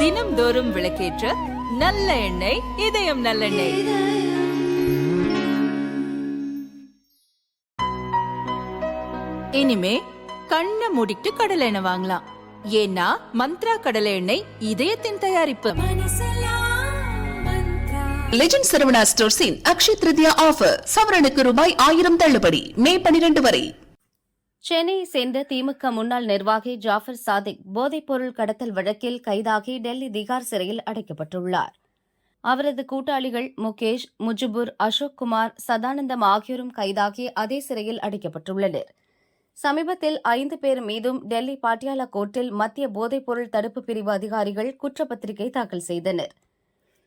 தினம்தோறும் விளக்கேற்ற நல்ல எண்ணெய் இதயம் நல்லெண்ணெய் இனிமே கண்ணை மூடிட்டு கடலை எண்ணெய் வாங்கலாம். ஏன்னா மந்த்ரா கடலை எண்ணெய் இதயத்தின் தயாரிப்பு. லெஜண்ட் சரவணா ஸ்டோர்ஸின் அக்ஷய் திருதியா ஆஃபர் சவரனுக்கு ரூபாய் ஆயிரம் தள்ளுபடி மே பனிரெண்டு வரை. சென்னையை சேர்ந்த திமுக முன்னாள் நிர்வாகி ஜாஃபர் சாதிக் போதைப்பொருள் கடத்தல் வழக்கில் கைதாகி டெல்லி திகார் சிறையில் அடைக்கப்பட்டுள்ளார். அவரது கூட்டாளிகள் முகேஷ் முஜிபுர் அசோக் குமார் சதானந்தம் ஆகியோரும் கைதாகி அதே சிறையில் அடைக்கப்பட்டுள்ளனர். சமீபத்தில் ஐந்து பேர் மீதும் டெல்லி பாட்டியாலா கோர்ட்டில் மத்திய போதைப்பொருள் தடுப்பு பிரிவு அதிகாரிகள் குற்றப்பத்திரிகை தாக்கல் செய்தனர்.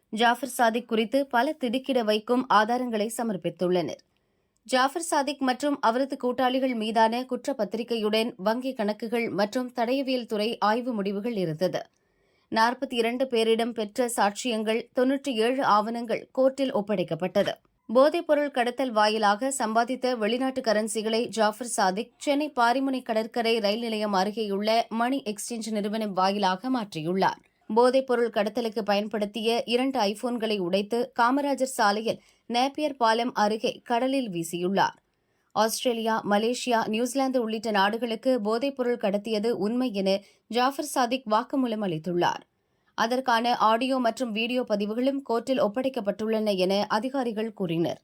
ஜாஃபர் சாதிக் குறித்து பல திடுக்கிட வைக்கும் ஆதாரங்களை சமர்ப்பித்துள்ளனர். ஜாஃபர் சாதிக் மற்றும் அவரது கூட்டாளிகள் மீதான குற்றப்பத்திரிகையுடன் வங்கி கணக்குகள் மற்றும் தடயவியல் துறை ஆய்வு முடிவுகள் இருந்தது. நாற்பத்தி இரண்டு பேரிடம் பெற்ற சாட்சியங்கள் தொன்னூற்றி ஏழு ஆவணங்கள் கோர்ட்டில் ஒப்படைக்கப்பட்டது. போதைப்பொருள் கடத்தல் வாயிலாக சம்பாதித்த வெளிநாட்டு கரன்சிகளை ஜாஃபர் சாதிக் சென்னை பாரிமுனை கடற்கரை ரயில் நிலையம் அருகேயுள்ள மணி எக்ஸ்சேஞ்ச் நிறுவனம் வாயிலாக மாற்றியுள்ளார். போதைப்பொருள் கடத்தலுக்கு பயன்படுத்திய இரண்டு ஐபோன்களை உடைத்து காமராஜர் சாலையில் நேப்பியர் பாலம் அருகே கடலில் வீசியுள்ளார். ஆஸ்திரேலியா மலேசியா நியூசிலாந்து உள்ளிட்ட நாடுகளுக்கு போதைப்பொருள் கடத்தியது உண்மை என ஜாஃபர் சாதிக் வாக்குமூலம் அளித்துள்ளார். அதற்கான ஆடியோ மற்றும் வீடியோ பதிவுகளும் கோர்ட்டில் ஒப்படைக்கப்பட்டுள்ளன என அதிகாரிகள் கூறினர்.